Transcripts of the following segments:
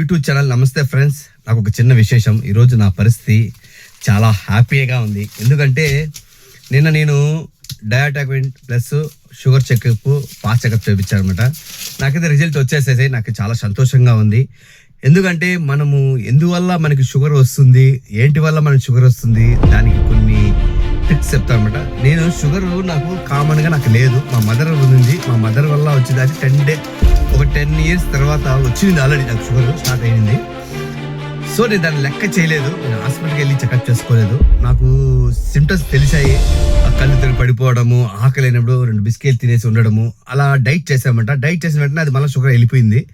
YouTube channel నమస్తే friends. నాకు ఒక చిన్న విశేషం. ఈరోజు నా పరిస్థితి చాలా హ్యాపీగా ఉంది. ఎందుకంటే నిన్న నేను డయాటాక్వింట్ plus sugar checkup pass checkup చేయించాను అనమాట నాకైతే రిజల్ట్ వచ్చేసేసి నాకు చాలా సంతోషంగా ఉంది. ఎందుకంటే మనము ఎందువల్ల మనకి షుగర్ వస్తుంది? ఏంటి వల్ల మనకి షుగర్ వస్తుంది? దానికి కొన్ని చెప్తానమాట నేను షుగర్ నాకు కామన్గా నాకు లేదు. మా మదర్ ఉంది మా మదర్ వల్ల వచ్చింది అది టెన్ డే ఒక టెన్ ఇయర్స్ తర్వాత వచ్చింది ఆల్రెడీ నాకు షుగర్ స్టార్ట్ అయింది సో నేను దాన్ని లెక్క చేయలేదు. నేను హాస్పిటల్కి వెళ్ళి చెకప్ చేసుకోలేదు. నాకు సిమ్టమ్స్ తెలిసాయి. ఆ కళ్ళు తిరిగి పడిపోవడము ఆకలి అయినప్పుడు రెండు బిస్కెట్ తినేసి ఉండడము అలా డైట్ చేసామంట డైట్ చేసిన వెంటనే అది మళ్ళీ షుగర్ వెళ్ళిపోయింది.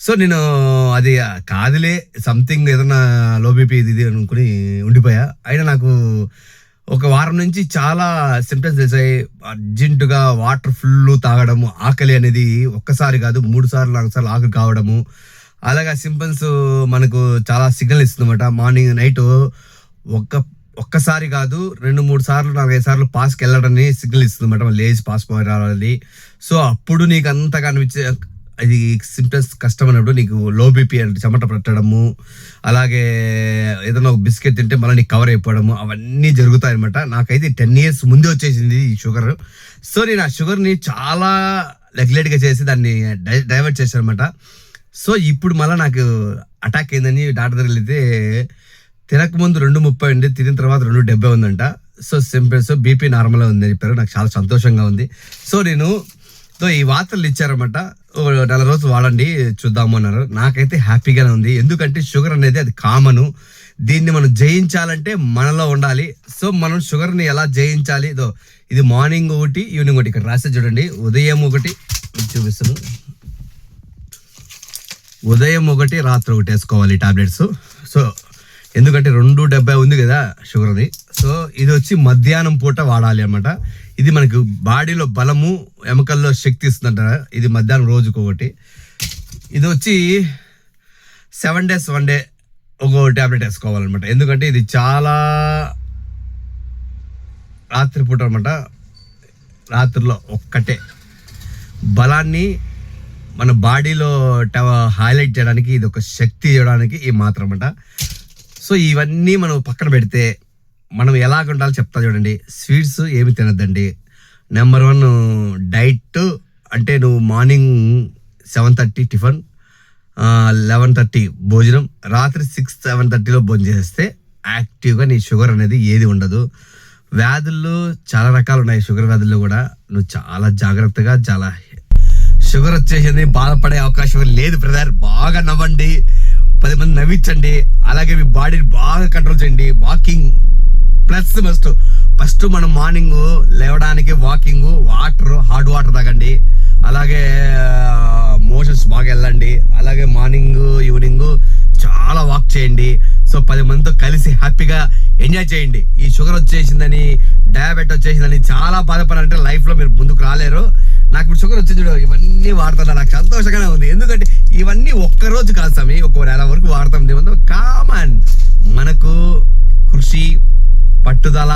సో నేను అది కాదులే సంథింగ్ ఏదైనా లో బీపీ ఇది ఇది అనుకుని ఉండిపోయా. అయినా నాకు ఒక వారం నుంచి చాలా సిమ్టమ్స్ తెలిసాయి. అర్జెంటుగా వాటర్ ఫుల్ తాగడము ఆకలి అనేది ఒక్కసారి కాదు మూడు సార్లు నాలుగు సార్లు ఆకలి కావడము. అలాగే సింపల్స్ మనకు చాలా సిగ్నల్ ఇస్తుందన్నమాట. మార్నింగ్ నైట్ ఒక్క ఒక్కసారి కాదు రెండు మూడు సార్లు నాలుగైదు సార్లు పాస్కి వెళ్ళడని సిగ్నల్ ఇస్తుందన్నమాట. లేచి పాస్ పోయి రావాలి. సో అప్పుడు నీకు అంతగా అనిపించే అది సింప్టమ్స్ కష్టం అన్నప్పుడు నీకు లో బీపీ అంటే చెమట పట్టడము అలాగే ఏదైనా ఒక బిస్కెట్ తింటే మళ్ళీ నీకు కవర్ అయిపోవడము అవన్నీ జరుగుతాయన్నమాట. నాకైతే టెన్ ఇయర్స్ ముందే వచ్చేసింది ఈ షుగర్ సో నేను ఆ షుగర్ని చాలా రెగ్యులేట్గా చేసి దాన్ని డై డైవర్ట్ చేశాను అనమాట సో ఇప్పుడు మళ్ళీ నాకు అటాక్ అయిందని డాక్టర్ దగ్గర వెళ్తే తినకముందు రెండు ముప్పై ఉంది తినిన తర్వాత రెండు డెబ్బై ఉందంట. సో సింపుల్ సో బీపీ నార్మల్గా ఉందని చెప్పారు. నాకు చాలా సంతోషంగా ఉంది. సో నేను సో ఈ వార్తలు ఇచ్చారన్నమాట. నెల రోజులు వాడండి చూద్దాము అన్నారు. నాకైతే హ్యాపీగానే ఉంది. ఎందుకంటే షుగర్ అనేది అది కామను. దీన్ని మనం జయించాలంటే మనలో ఉండాలి. సో మనం షుగర్ని ఎలా జయించాలి? ఇదో ఇది మార్నింగ్ ఒకటి ఈవినింగ్ ఒకటి. ఇక్కడ రాసే చూడండి. ఉదయం ఒకటి చూపిస్తాను ఉదయం ఒకటి రాత్రి ఒకటి వేసుకోవాలి టాబ్లెట్స్. సో ఎందుకంటే రెండు డెబ్బై ఉంది కదా షుగర్ది. సో ఇది వచ్చి మధ్యాహ్నం పూట వాడాలి అనమాట ఇది మనకు బాడీలో బలము ఎముకల్లో శక్తి ఇస్తుందంట ఇది మధ్యాహ్నం రోజుకు ఒకటి. ఇది వచ్చి సెవెన్ డేస్ వన్ డే ఒక ట్యాబ్లెట్ వేసుకోవాలన్నమాట. ఎందుకంటే ఇది చాలా రాత్రిపూట అనమాట రాత్రిలో ఒక్కటే. బలాన్ని మన బాడీలో హైలైట్ చేయడానికి ఇది ఒక శక్తి ఇవ్వడానికి ఈ మాత్రం అనమాట సో ఇవన్నీ మనం పక్కన పెడితే మనం ఎలాగ ఉండాలో చెప్తా చూడండి. స్వీట్స్ ఏమి తినద్దండి. నెంబర్ వన్ డైట్ అంటే నువ్వు morning seven thirty tiffin eleven thirty భోజనం రాత్రి సిక్స్ సెవెన్ థర్టీలో భోజనం చేస్తే యాక్టివ్గా నీ షుగర్ అనేది ఏది ఉండదు. వ్యాధుల్లో చాలా రకాలు ఉన్నాయి. షుగర్ వ్యాధుల్లో కూడా నువ్వు చాలా జాగ్రత్తగా చాలా షుగర్ వచ్చేసింది బాధపడే అవకాశం లేదు బ్రదర్. బాగా నవ్వండి. పది మంది నవ్వించండి. అలాగే మీ బాడీని బాగా కంట్రోల్ చేయండి. వాకింగ్ ప్లస్ మస్ట్ ఫస్ట్ మనం మార్నింగ్ లేవడానికి వాకింగ్ వాటర్ హార్డ్ వాటర్ తాగండి. అలాగే మోషన్స్ బాగా వెళ్ళండి. అలాగే మార్నింగ్ ఈవినింగ్ చాలా వాక్ చేయండి. సో పది మందితో కలిసి హ్యాపీగా ఎంజాయ్ చేయండి. ఈ షుగర్ వచ్చేసిందని డయాబెట్ వచ్చేసిందని చాలా బాధపడాలంటే లైఫ్లో మీరు ముందుకు రాలేరు. నాకు ఇప్పుడు షుగర్ వచ్చింది చూడు ఇవన్నీ వాడుతున్నా. నాకు సంతోషంగానే ఉంది. ఎందుకంటే ఇవన్నీ ఒక్క రోజు కాదు స్వామి. ఒక నెల వరకు వాడతాం. కామన్. మనకు కృషి పట్టుదల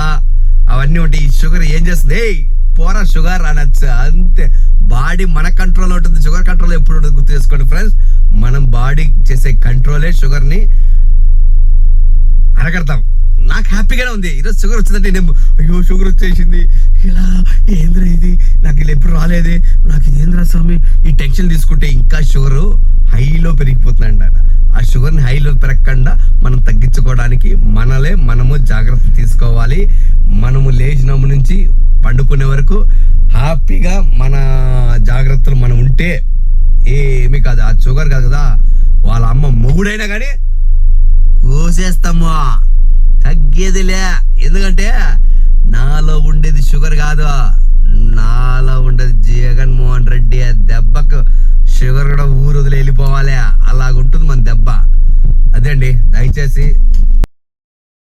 అవన్నీ ఉంటాయి ఈ షుగర్ ఏం చేస్తుంది? ఏయ్ పోరా షుగర్ అనొచ్చు. అంతే. బాడీ మన కంట్రోల్ ఉంటుంది షుగర్ కంట్రోల్ ఎప్పుడు ఉంటుంది గుర్తు చేసుకోండి ఫ్రెండ్స్. మనం బాడీ చేసే కంట్రోలే షుగర్ని అరగడతాం. నాకు హ్యాపీగానే ఉంది. ఈరోజు షుగర్ వచ్చిందంటే నేను అయ్యో షుగర్ వచ్చేసింది. ఇలా ఏంద్రా ఇది? నాకు ఇలా ఎప్పుడు రాలేదే? నాకు ఇది ఏంద్రా స్వామి? ఈ టెన్షన్ తీసుకుంటే ఇంకా షుగర్ హైలో పెరిగిపోతుందంట. ఆ షుగర్ని హైలో పెరగకుండా మనం తగ్గించుకోవడానికి మనలే మనము జాగ్రత్త తీసుకోవాలి మనము లేచినప్పటి నుంచి పండుకునే వరకు హ్యాపీగా మన జాగ్రత్తలు మనం ఉంటే ఏమీ కాదు. ఆ షుగర్ కాదు కదా. వాళ్ళ అమ్మ మొగుడైనా కానీ కోసేస్తాము? తగ్గేదిలే. ఎందుకంటే నాలో ఉండేది షుగర్ కాదు. నాలో ఉండేది జగన్మోహన్ రెడ్డి ఆ దెబ్బకు షుగర్ కూడా ఊరు వదిలి వెళ్ళిపోవాలి. అలాగుంటుంది మన దెబ్బ. అదే అండి. దయచేసి